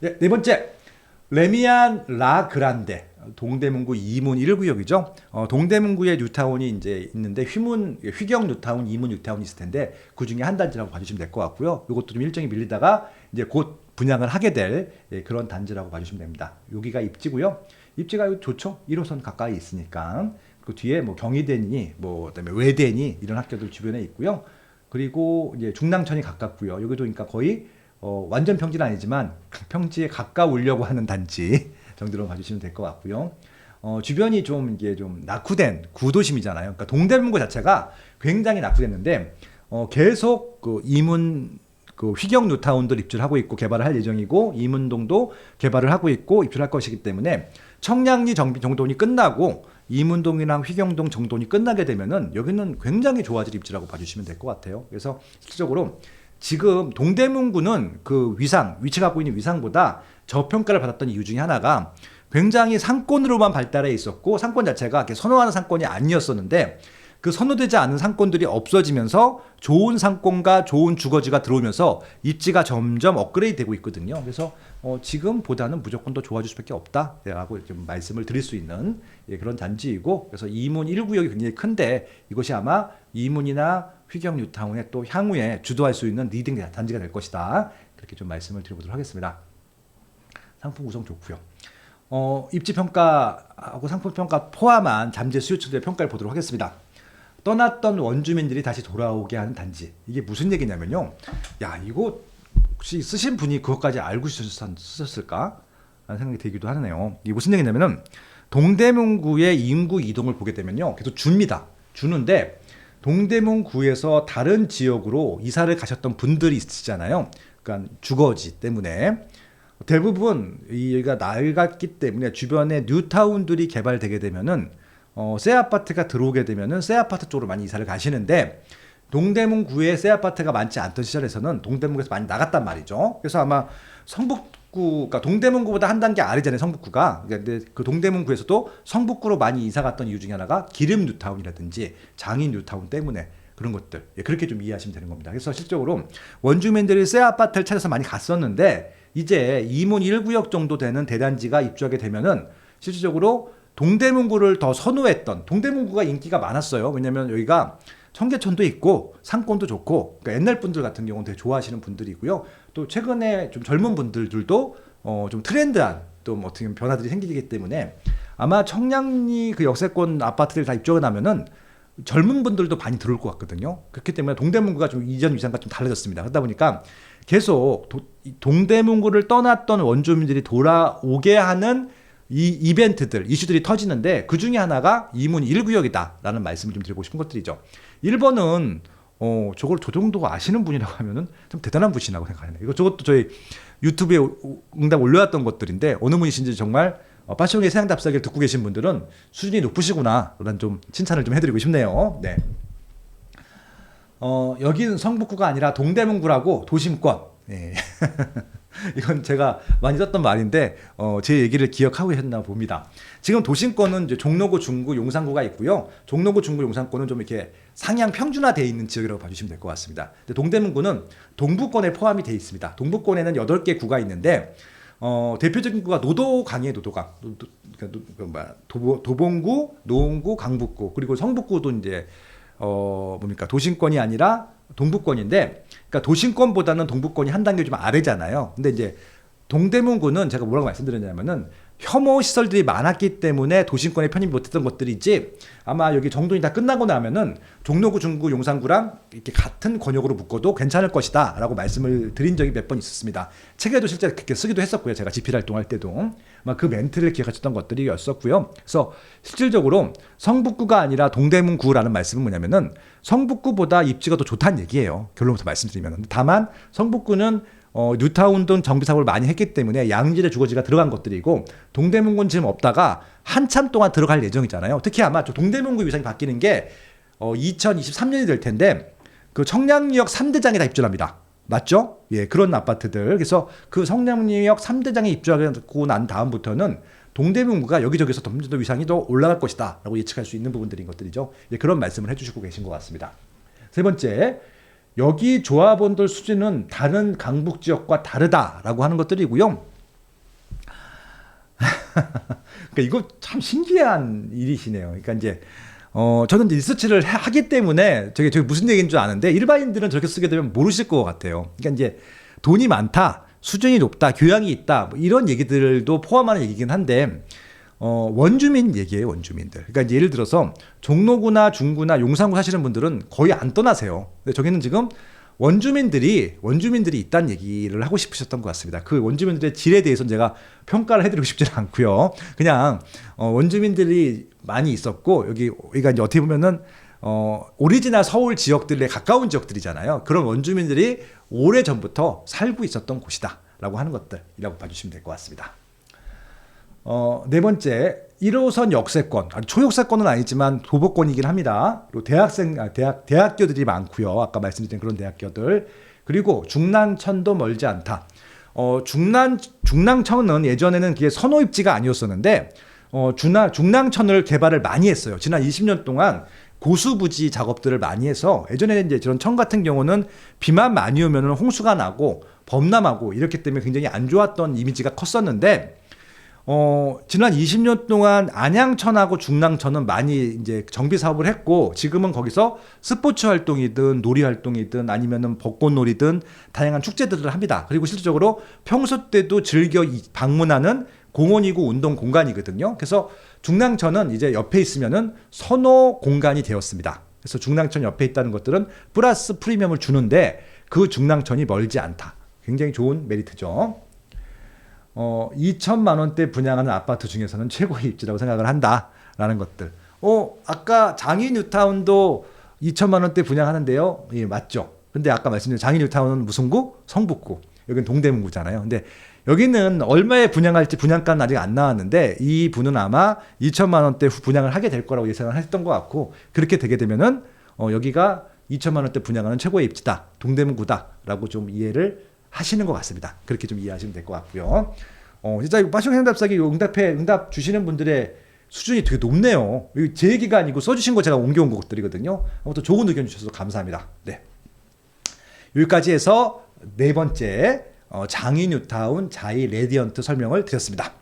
네, 네 번째 레미안 라 그란데 동대문구 2문 1구역이죠. 어, 동대문구에 뉴타운이 이제 있는데 휘문 휘경 뉴타운, 2문 뉴타운이 있을 텐데 그 중에 한 단지라고 봐주시면 될 것 같고요. 이것도 좀 일정이 밀리다가 이제 곧 분양을 하게 될 예, 그런 단지라고 봐주시면 됩니다. 여기가 입지고요. 입지가 좋죠. 1호선 가까이 있으니까 그 뒤에 뭐 경희대니 뭐 그다음에 외대니 이런 학교들 주변에 있고요. 그리고 이제 중랑천이 가깝고요. 여기도 그러니까 거의 어, 완전 평지는 아니지만 평지에 가까우려고 하는 단지 정도로 봐주시면 될 것 같고요. 어, 주변이 좀 이게 좀 낙후된 구도심이잖아요. 그러니까 동대문구 자체가 굉장히 낙후됐는데 어, 계속 그 이문 그 휘경 뉴타운들 입주를 하고 있고 개발을 할 예정이고 이문동도 개발을 하고 있고 입주할 것이기 때문에 청량리 정비 정돈이 끝나고 이문동이랑 휘경동 정돈이 끝나게 되면은 여기는 굉장히 좋아질 입지라고 봐주시면 될 것 같아요. 그래서 실질적으로 지금 동대문구는 그 위상 위치 갖고 있는 위상보다 저평가를 받았던 이유 중에 하나가 굉장히 상권으로만 발달해 있었고 상권 자체가 선호하는 상권이 아니었었는데 그 선호되지 않은 상권들이 없어지면서 좋은 상권과 좋은 주거지가 들어오면서 입지가 점점 업그레이드 되고 있거든요. 그래서 어, 지금보다는 무조건 더 좋아질 수밖에 없다라고 좀 말씀을 드릴 수 있는 예, 그런 단지이고 그래서 이문 1구역이 굉장히 큰데 이것이 아마 이문이나 휘경 뉴타운의 또 향후에 주도할 수 있는 리딩 단지가 될 것이다. 그렇게 좀 말씀을 드려보도록 하겠습니다. 상품 구성 좋고요. 어, 입지 평가하고 상품 평가 포함한 잠재 수요 층들의 평가를 보도록 하겠습니다. 떠났던 원주민들이 다시 돌아오게 하는 단지. 이게 무슨 얘기냐면요. 야, 이거 혹시 쓰신 분이 그것까지 알고 쓰셨- 쓰셨을까? 라는 생각이 들기도 하네요. 이게 무슨 얘기냐면은 동대문구의 인구 이동을 보게 되면요. 계속 줍니다. 주는데 동대문구에서 다른 지역으로 이사를 가셨던 분들이 있으시잖아요. 그러니까 주거지 때문에 대부분 이가 낡았기 때문에 주변에 뉴타운들이 개발되게 되면은 어, 새 아파트가 들어오게 되면은 새 아파트 쪽으로 많이 이사를 가시는데 동대문구에 새 아파트가 많지 않던 시절에서는 동대문구에서 많이 나갔단 말이죠. 그래서 아마 성북구, 그러니까 동대문구보다 한 단계 아래잖아요, 성북구가. 근데 그 동대문구에서도 성북구로 많이 이사 갔던 이유 중에 하나가 기름 뉴타운이라든지 장인 뉴타운 때문에 그런 것들. 예, 그렇게 좀 이해하시면 되는 겁니다. 그래서 실적으로 원주민들이 새 아파트를 찾아서 많이 갔었는데 이제 이문 1구역 정도 되는 대단지가 입주하게 되면은 실질적으로 동대문구를 더 선호했던 동대문구가 인기가 많았어요. 왜냐면 여기가 청계천도 있고 상권도 좋고 그러니까 옛날 분들 같은 경우는 되게 좋아하시는 분들이고요. 또 최근에 좀 젊은 분들도 어, 좀 트렌드한 또뭐 어떻게 보면 변화들이 생기기 때문에 아마 청량리 그 역세권 아파트들 다 입주가 나면은 젊은 분들도 많이 들어올 것 같거든요. 그렇기 때문에 동대문구가 좀 이전 위상과 좀 달라졌습니다. 그러다 보니까 계속 도- 이 동대문구를 떠났던 원주민들이 돌아오게 하는 이 이벤트들, 이슈들이 터지는데 그 중에 하나가 이문 1구역이다라는 말씀을 좀 드리고 싶은 것들이죠. 1번은 어, 저걸 저 정도 아시는 분이라고 하면은 좀 대단한 분이라고 생각하네요. 이거 저것도 저희 유튜브에 오- 응답 올려왔던 것들인데 어느 분이신지 정말 어, 파쇼의 세상 답사기를 듣고 계신 분들은 수준이 높으시구나. 라는 좀 칭찬을 좀 해드리고 싶네요. 네. 어, 여기는 성북구가 아니라 동대문구라고 도심권. 네. 이건 제가 많이 썼던 말인데 어, 제 얘기를 기억하고 계셨나 봅니다. 지금 도심권은 이제 종로구, 중구, 용산구가 있고요. 종로구, 중구, 용산구는 좀 이렇게 상향 평준화되어 있는 지역이라고 봐주시면 될 것 같습니다. 동대문구는 동부권에 포함이 되어 있습니다. 동부권에는 8개 구가 있는데 어, 대표적인 구가 노도강이에요, 노도강. 노, 도, 그러니까 노, 그 뭐야, 도보, 도봉구, 노원구, 강북구, 그리고 성북구도 이제 어, 뭡니까 도심권이 아니라 동부권인데, 그러니까 도심권보다는 동부권이 한 단계 좀 아래잖아요. 근데 이제 동대문구는 제가 뭐라고 말씀드렸냐면은 혐오 시설들이 많았기 때문에 도심권에 편입 못했던 것들이지 아마 여기 정돈이 다 끝나고 나면은 종로구, 중구, 용산구랑 이렇게 같은 권역으로 묶어도 괜찮을 것이다라고 말씀을 드린 적이 몇 번 있었습니다. 책에도 실제 그렇게 쓰기도 했었고요. 제가 집필 활동할 때도 그 멘트를 기억하셨던 것들이었었고요. 그래서 실질적으로 성북구가 아니라 동대문구라는 말씀은 뭐냐면은 성북구보다 입지가 더 좋다는 얘기예요. 결론부터 말씀드리면 다만 성북구는 어, 뉴타운 등 정비 사업을 많이 했기 때문에 양질의 주거지가 들어간 것들이고 동대문구는 지금 없다가 한참 동안 들어갈 예정이잖아요. 특히 아마 저 동대문구 위상이 바뀌는 게 어, 2023년이 될 텐데 그 청량리역 3대장에 다 입주합니다. 맞죠? 예, 그런 아파트들. 그래서 그 청량리역 3대장에 입주하고 난 다음부터는 동대문구가 여기저기서 점점 더 위상이 더 올라갈 것이다. 라고 예측할 수 있는 부분들인 것들이죠. 예, 그런 말씀을 해주시고 계신 것 같습니다. 세 번째, 여기 조합원들 수준은 다른 강북 지역과 다르다라고 하는 것들이고요. 그러니까 이거 참 신기한 일이시네요. 그러니까 이제 어 저는 리서치를 해- 하기 때문에 저게 저게 무슨 얘기인 줄 아는데 일반인들은 저렇게 쓰게 되면 모르실 것 같아요. 그러니까 이제 돈이 많다, 수준이 높다, 교양이 있다 뭐 이런 얘기들도 포함하는 얘기긴 한데 어 원주민 얘기예요, 원주민들. 그러니까 예를 들어서 종로구나 중구나 용산구 사시는 분들은 거의 안 떠나세요. 근데 저기는 지금 원주민들이 원주민들이 있다는 얘기를 하고 싶으셨던 것 같습니다. 그 원주민들의 질에 대해서는 제가 평가를 해드리고 싶지는 않고요. 그냥 어, 원주민들이 많이 있었고 여기 여기가 이제 어떻게 보면은 어, 오리지널 서울 지역들에 가까운 지역들이잖아요. 그런 원주민들이 오래 전부터 살고 있었던 곳이다라고 하는 것들이라고 봐주시면 될 것 같습니다. 어, 네 번째 1호선 역세권 초역세권은 아니지만 도보권이긴 합니다. 그리고 대학생 아, 대학 대학교들이 많고요. 아까 말씀드린 그런 대학교들 그리고 중랑천도 멀지 않다. 어, 중랑 중랑천은 예전에는 그게 선호 입지가 아니었었는데 어, 중랑 중랑천을 개발을 많이 했어요. 지난 20년 동안 고수부지 작업들을 많이 해서 예전에는 이제 저런 천 같은 경우는 비만 많이 오면 홍수가 나고 범람하고 이렇기 때문에 굉장히 안 좋았던 이미지가 컸었는데 어, 지난 20년 동안 안양천하고 중랑천은 많이 이제 정비 사업을 했고 지금은 거기서 스포츠 활동이든 놀이 활동이든 아니면은 벚꽃놀이든 다양한 축제들을 합니다. 그리고 실질적으로 평소 때도 즐겨 이- 방문하는 공원이고 운동 공간이거든요. 그래서 중랑천은 이제 옆에 있으면은 선호 공간이 되었습니다. 그래서 중랑천 옆에 있다는 것들은 플러스 프리미엄을 주는데 그 중랑천이 멀지 않다. 굉장히 좋은 메리트죠. 어, 2천만 원대 분양하는 아파트 중에서는 최고의 입지라고 생각을 한다라는 것들. 어, 아까 장인 뉴타운도 2천만 원대 분양하는데요. 예, 맞죠. 근데 아까 말씀드린 장인 뉴타운은 무슨 구? 성북구. 여기는 동대문구잖아요. 근데 여기는 얼마에 분양할지 분양가는 아직 안 나왔는데 이 분은 아마 2천만 원대 후 분양을 하게 될 거라고 예상을 했던 것 같고 그렇게 되게 되면은 어, 여기가 2천만 원대 분양하는 최고의 입지다. 동대문구다라고 좀 이해를 하시는 것 같습니다. 그렇게 좀 이해하시면 될 것 같고요. 어, 진짜 이거 빠숑 응답사기 응답해 응답 주시는 분들의 수준이 되게 높네요. 제 얘기가 아니고 써주신 거 제가 옮겨온 것들이거든요. 아무튼 좋은 의견 주셔서 감사합니다. 네. 여기까지 해서 네 번째 어, 장인 뉴타운 자이 레디언트 설명을 드렸습니다.